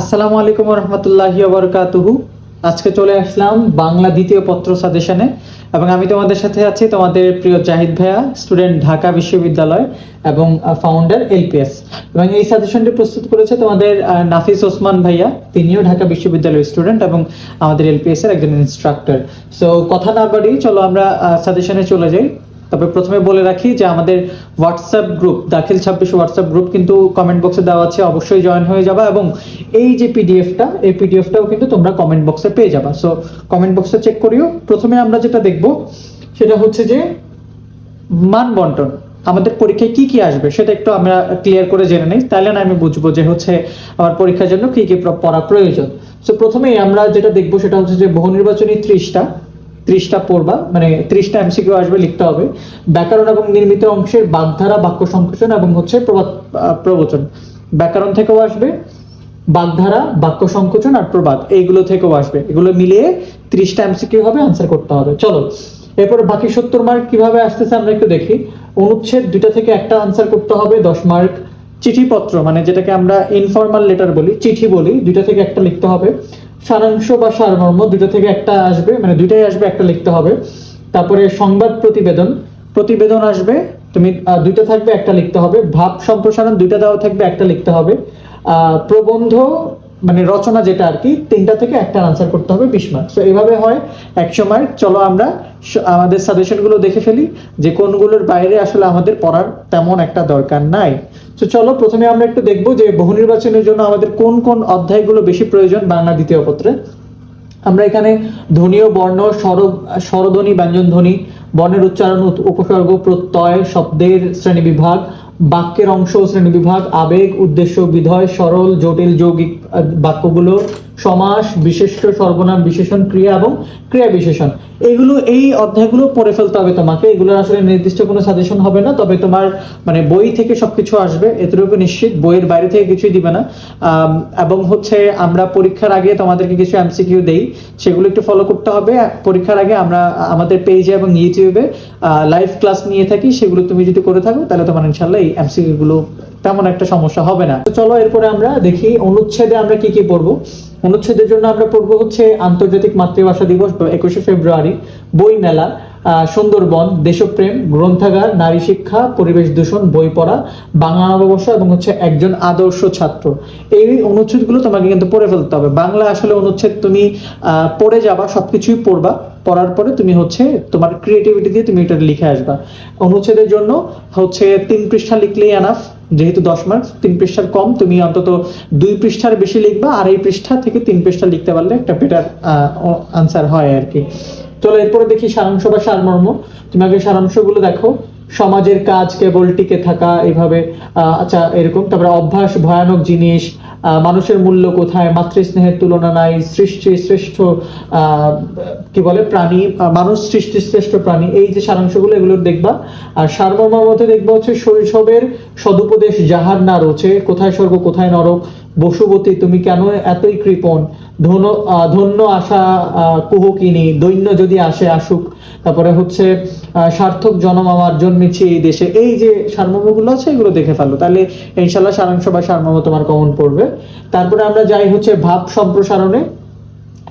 আসসালামু আলাইকুম রহমতুল্লাহি বরকাতুহু আজকে চলে আসলাম বাংলা দ্বিতীয় পত্র সাজেশনে এবং আমি তোমাদের সাথে আছি তোমাদের প্রিয় জাহিদ ভাইয়া, স্টুডেন্ট ঢাকা বিশ্ববিদ্যালয় এবং ফাউন্ডার এলপিএস। এবং এই সাজেশনটি প্রস্তুত করেছে তোমাদের নাফিস ওসমান ভাইয়া। তিনিও ঢাকা বিশ্ববিদ্যালয়ের স্টুডেন্ট এবং আমাদের এলপিএস এর একজন ইনস্ট্রাক্টর সো কথা না বাড়ি চলো আমরা সাজেশনে চলে যাই। তবে প্রথমে বলে রাখি যে আমাদের হোয়াটসঅ্যাপ গ্রুপ দাখিল ছাব্বিশ হোয়াটসঅ্যাপ গ্রুপ কিন্তু কমেন্ট বক্সে দেওয়া আছে, অবশ্যই জয়েন হয়ে যাবা এবং এই যে পিডিএফটা এই পিডিএফটাও কিন্তু তোমরা কমেন্ট বক্সে পেয়ে যাবা। সো কমেন্ট বক্সে চেক করিও। প্রথমে আমরা যেটা দেখব, সেটা হচ্ছে যে মান বন্টন, আমাদের পরীক্ষায় কি কি আসবে, সেটা একটু আমরা ক্লিয়ার করে জেনে নিই। তাহলে না আমি বুঝব যে হচ্ছে আমার পরীক্ষার জন্য কি কি পড়া প্রয়োজন। সো প্রথমেই আমরা যেটা দেখব, সেটা হচ্ছে যে বহু নির্বাচনী ত্রিশটা। ত্রিশটা পড়বা মানে ত্রিশটা এমসিকিউ আসবে লিখতে হবে। ব্যাকরণ এবং নির্মিত অংশের বাগধারা, বাক্য সংকোচন এবং হচ্ছে প্রবাদ প্রবচন। ব্যাকরণ থেকেও আসবে, বাগধারা, বাক্য সংকোচন আর প্রবাদ, এইগুলো থেকেও আসবে। এগুলো মিলিয়ে ত্রিশটা এমসিকিউ হবে আনসার করতে হবে। চলো, এরপর বাকি সত্তর মার্ক কীভাবে আসতেছে আমরা একটু দেখি। অনুচ্ছেদ দুইটা থেকে একটা আনসার করতে হবে, দশ মার্ক চিঠিপত্র মানে যেটাকে আমরা ইনফর্মাল লেটার বলি, চিঠি বলি, দুইটা থেকে একটা লিখতে হবে। সারাংশ বা সারমর্ম দুটো থেকে একটা আসবে মানে দুইটাই আসবে, একটা লিখতে হবে। তারপরে সংবাদ প্রতিবেদন প্রতিবেদন আসবে, তুমি দুইটা থাকবে, একটা লিখতে হবে। ভাব সম্প্রসারণ দুইটা দেওয়া থাকবে, একটা লিখতে হবে। প্রবন্ধ মানে রচনা যেটা আর কি, তিনটা থেকে একটা আনসার করতে হবে, বিশ মার্ক তো এইভাবে হয়, একশো মার্ক চলো আমরা আমাদের সাজেশনগুলো দেখে ফেলি যে কোনগুলোর বাইরে আসলে আমাদের পড়ার তেমন একটা দরকার নাই। তো চলো প্রথমে আমরা একটু দেখব যে বহু নির্বাচনের জন্য আমাদের কোন কোন অধ্যায়গুলো বেশি প্রয়োজন বাংলা দ্বিতীয় পত্রে। আমরা এখানে ধ্বনীয় বর্ণ স্বর স্বরধ্বনি ব্যঞ্জন ধ্বনি বর্ণের উচ্চারণ উপসর্গ, প্রত্যয়, শব্দের শ্রেণীবিভাগ বাক্যের অংশ শ্রেণীবিভাগ আবেগ উদ্দেশ্য বিধয় সরল জটিল যৌগিক বাক্যগুলো সমাস, বিশিষ্ট, সর্বনাম বিশেষণ, ক্রিয়া এবং ক্রিয়া বিশেষণ। এগুলো, এই অধ্যায়গুলো পড়ে ফেলতে হবে তোমাকে। এগুলোর আসলে নির্দিষ্ট কোনো সাজেশন হবে না, তবে তোমার মানে বই থেকে সবকিছু আসবে। এতটুকু নিশ্চিত, বইয়ের বাইরে থেকে কিছুই দিবে না। এবং হচ্ছে আমরা পরীক্ষার আগে তোমাদেরকে কিছু এমসিকিউ দেই। সেগুলো একটু ফলো করতে হবে। পরীক্ষার আগে আমরা, আমাদের পেজে এবং ইউটিউবে লাইভ ক্লাস নিয়ে থাকি। সেগুলো তুমি যদি করে থাকো, তাহলে তোমার ইনশাল্লাহ এই এমসিকিউ গুলো তেমন একটা সমস্যা হবে না। তো চলো এরপরে আমরা দেখি, অনুচ্ছেদে আমরা কি কি পড়ব। অনুচ্ছেদের জন্য আমরা পড়ব হচ্ছে আন্তর্জাতিক মাতৃভাষা দিবস একুশে ফেব্রুয়ারি বই মেলা সুন্দরবন, দেশপ্রেম, গ্রন্থাগার, নারী শিক্ষা, পরিবেশ দূষণ, বই পড়া, বাংলা নববর্ষ এবং হচ্ছে একজন আদর্শ ছাত্র। এই অনুচ্ছেদগুলো তোমাকে কিন্তু পড়ে ফেলতে হবে। বাংলা আসলে অনুচ্ছেদ তুমি পড়ে যাবা, সবকিছুই পড়বা। পড়ার পরে তুমি হচ্ছে তোমার ক্রিয়েটিভিটি দিয়ে তুমি এটা লিখে আসবা। অনুচ্ছেদের জন্য হচ্ছে তিন পৃষ্ঠা লিখলেই এনাফ যেহেতু দশ মার্কস তিন পৃষ্ঠার কম, তুমি অন্তত দুই পৃষ্ঠার বেশি লিখবা, আর এই পৃষ্ঠা থেকে তিন পৃষ্ঠা লিখতে পারলে একটা বেটার আনসার হয় আর কি। চলো এরপরে দেখি সারাংশ বা সারমর্ম। তুমি আগে সারাংশগুলো দেখো। সমাজের কাজ কেবল টিকে থাকা এইভাবে আহ, আচ্ছা এরকম। তারপরে অভ্যাস ভয়ানক জিনিস মানুষের মূল্য কোথায় মাতৃস্নেহের তুলনা নাই সৃষ্টি শ্রেষ্ঠ কি বলে প্রাণী মানুষ সৃষ্টি শ্রেষ্ঠ প্রাণী। এই যে সারাংশগুলো এগুলো দেখবা। আর সারমর্মের মধ্যে দেখবা হচ্ছে শৈশবের সদুপদেশ যাহার না রয়েছে কোথায় স্বর্গ কোথায় নরক বসুবতী, তুমি কেন এতই কৃপণ? ধন ধন্য আশা কুহকিনী দৈন্য যদি আসে, আসুক। তারপরে হচ্ছে সার্থক জনম আমার জন্মেছি এই দেশে। এই যে সারমর্মগুলো আছে, এগুলো দেখে ফেলো। তাহলে ইনশাল্লাহ সারাংশ বা সারমর্ম তোমার কমন পড়বে। তারপরে আমরা যাই হচ্ছে ভাব সম্প্রসারণে।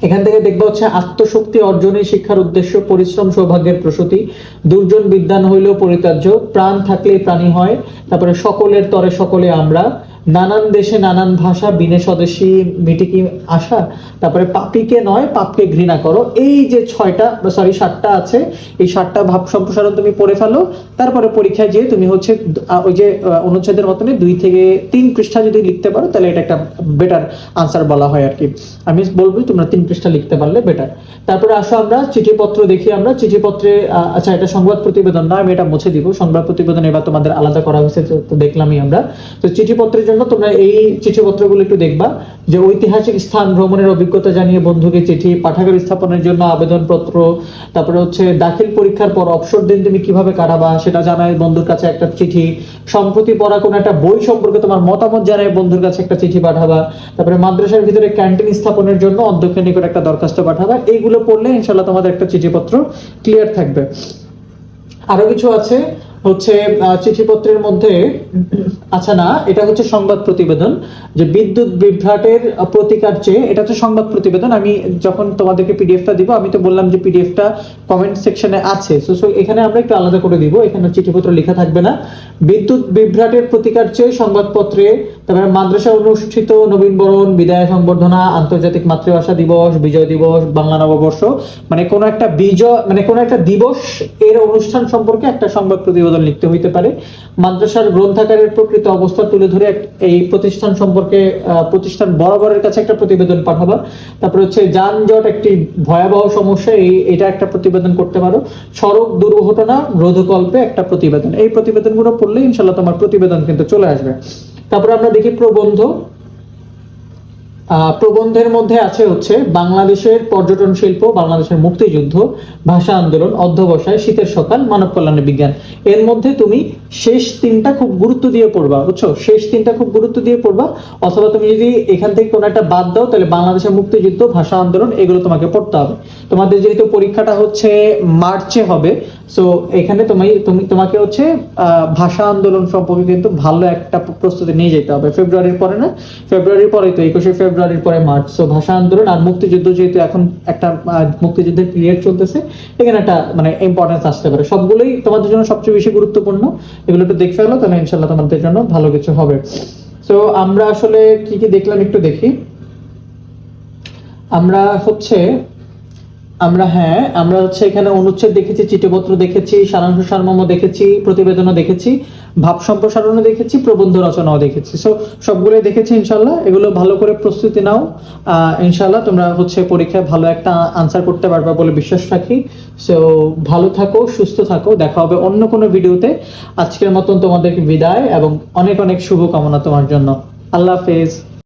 এখান থেকে দেখব হচ্ছে আত্মশক্তি অর্জনে শিক্ষার উদ্দেশ্য, পরিশ্রম, সৌভাগ্যের প্রসূতি। দুর্জন বিদ্যান হইলেও পরিত্যাজ্য। প্রাণ থাকলে প্রাণী হয়। তারপরে সকলের তরে সকলে আমরা। নানান দেশে নানান ভাষা, বিনে স্বদেশী মিটিকি আশা তারপরে পাপিকে নয়, পাপকে ঘৃণা করো। এই যে ছয়টা সরি সাতটা আছে, এই সাতটা ভাব সম্প্রসারণ তুমি পড়ে ফেলো। তারপরে পরীক্ষায় যেয়ে তুমি হচ্ছে ওই যে অনুচ্ছেদের মতনই দুই থেকে তিন পৃষ্ঠা যদি লিখতে পারো, তাহলে এটা একটা বেটার আনসার বলা হয় আর কি। আমি বলব তোমরা তিন পৃষ্ঠা লিখতে পারলে বেটার তারপরে আসো আমরা, চিঠিপত্র দেখি আমরা। চিঠিপত্রে আচ্ছা এটা সংবাদ প্রতিবেদন না, আমি এটা মুছে দিব। সংবাদ প্রতিবেদন এবার তোমাদের আলাদা করা হয়েছে, তো দেখলামই আমরা। তো চিঠিপত্রের জন্য তোমরা এই চিঠিপত্রগুলো একটু দেখবা যে ঐতিহাসিক স্থান ভ্রমণের অভিজ্ঞতা জানিয়ে বন্ধুকে চিঠি পাঠাগার স্থাপনের জন্য আবেদনপত্র, তারপরে হচ্ছে দাখিল পরীক্ষার পর অবসর দিন তুমি কীভাবে কাটাবা সেটা জানায় বন্ধুর কাছে একটা চিঠি। সম্প্রতি পড়া কোনো একটা বই সম্পর্কে তোমার মতামত জানায় বন্ধুর কাছে একটা চিঠি পাঠাবা। তারপরে মাদ্রাসার ভিতরে ক্যান্টিন স্থাপনের জন্য অধ্যক্ষের নিকট একটা দরখাস্ত পাঠাবা। এইগুলো পড়লে ইনশাল্লাহ তোমাদের একটা চিঠিপত্র ক্লিয়ার থাকবে। আরও কিছু আছে? হচ্ছে চিঠিপত্রের মধ্যে আচ্ছা না, এটা হচ্ছে সংবাদ প্রতিবেদন, যে বিদ্যুৎ বিভ্রাটের প্রতিকার চেয়ে, এটা হচ্ছে সংবাদ প্রতিবেদন, আমি যখন তোমাদেরকে পিডিএফটা দিব, আমি তো বললাম যে পিডিএফটা কমেন্ট সেকশনে আছে সো সো এখানে আমরা একটু আলাদা করে দিব, এখানে চিঠিপত্র লেখা থাকবে না। বিদ্যুৎ বিভ্রাটের প্রতিকার চেয়ে সংবাদপত্রে, তারপরে মাদ্রাসা অনুষ্ঠিত নবীন বরণ, বিদায় সংবর্ধনা, আন্তর্জাতিক মাতৃভাষা দিবস, বিজয় দিবস, বাংলা নববর্ষ মানে কোনো একটা বিজয় মানে কোনো একটা দিবস এর অনুষ্ঠান সম্পর্কে একটা সংবাদ প্রতিবেদন লিখতে হইতে পারে। মাদ্রাসার গ্রন্থাগারের প্রকৃত অবস্থা তুলে ধরে এই প্রতিষ্ঠান সম্পর্কে প্রতিষ্ঠান বরাবরের কাছে একটা প্রতিবেদন পাঠাবা। তারপর হচ্ছে যানজট একটি ভয়াবহ সমস্যা, এই এটা একটা প্রতিবেদন করতে পারো। সড়ক দুর্ঘটনা, রোধকল্পে একটা প্রতিবেদন। এই প্রতিবেদনগুলো পড়লে ইনশাল্লাহ তোমার প্রতিবেদন কিন্তু চলে আসবে। তারপর আমরা দেখি প্রবন্ধ। প্রবন্ধের মধ্যে আছে হচ্ছে বাংলাদেশের পর্যটন শিল্প, বাংলাদেশের মুক্তিযুদ্ধ, ভাষা আন্দোলন, অধ্যবসায়, শীতের সকাল, মানব কল্যাণের বিজ্ঞান। এর মধ্যে তুমি শেষ তিনটা খুব গুরুত্ব দিয়ে পড়বা, বুঝছ? শেষ তিনটা খুব গুরুত্ব দিয়ে পড়বা, অথবা তুমি যদি এখান থেকে কোনো একটা বাদ দাও, তাহলে বাংলাদেশের মুক্তিযুদ্ধ, ভাষা আন্দোলন, এগুলো তোমাকে পড়তে হবে। তোমাদের যেহেতু পরীক্ষাটা হচ্ছে মার্চে হবে সো এখানে তুমি তুমি, তোমাকে হচ্ছে ভাষা আন্দোলন সম্পর্কে কিন্তু ভালো একটা প্রস্তুতি নিয়ে যেতে হবে। ফেব্রুয়ারির পরে না? ফেব্রুয়ারির পরে তো, একুশে ফেব্রুয়ারির পরে মার্চ। সো ভাষা আন্দোলন আর মুক্তিযুদ্ধ যেহেতু এখন একটা মুক্তিযুদ্ধের পিরিয়ড চলতেছে, এখানে একটা মানে ইম্পর্টেন্স আসতে পারে। সবগুলোই তোমাদের জন্য সবচেয়ে বেশি গুরুত্বপূর্ণ। এগুলো একটু দেখে ফেলো, তাহলে ইনশাল্লাহ তোমাদের জন্য ভালো কিছু হবে। সো আমরা আসলে কি কি দেখলাম একটু দেখি। আমরা হচ্ছে আমরা হ্যাঁ আমরা হচ্ছে এখানে অনুচ্ছেদ দেখেছি, চিঠিপত্র দেখেছি, সারাংশ সারমর্ম দেখেছি, প্রতিবেদনও দেখেছি, ভাব সম্প্রসারণও দেখেছি, প্রবন্ধ রচনাও দেখেছি। সো সবগুলোই দেখেছি ইনশাল্লাহ এগুলো ভালো করে প্রস্তুতি নাও। ইনশাল্লাহ তোমরা হচ্ছে পরীক্ষায় ভালো একটা আনসার করতে পারবে বলে বিশ্বাস রাখি। সো ভালো থাকো, সুস্থ থাকো। দেখা হবে অন্য কোনো ভিডিওতে। আজকের মতন তোমাদেরকে বিদায় এবং অনেক অনেক শুভকামনা তোমার জন্য। আল্লাহ হাফেজ।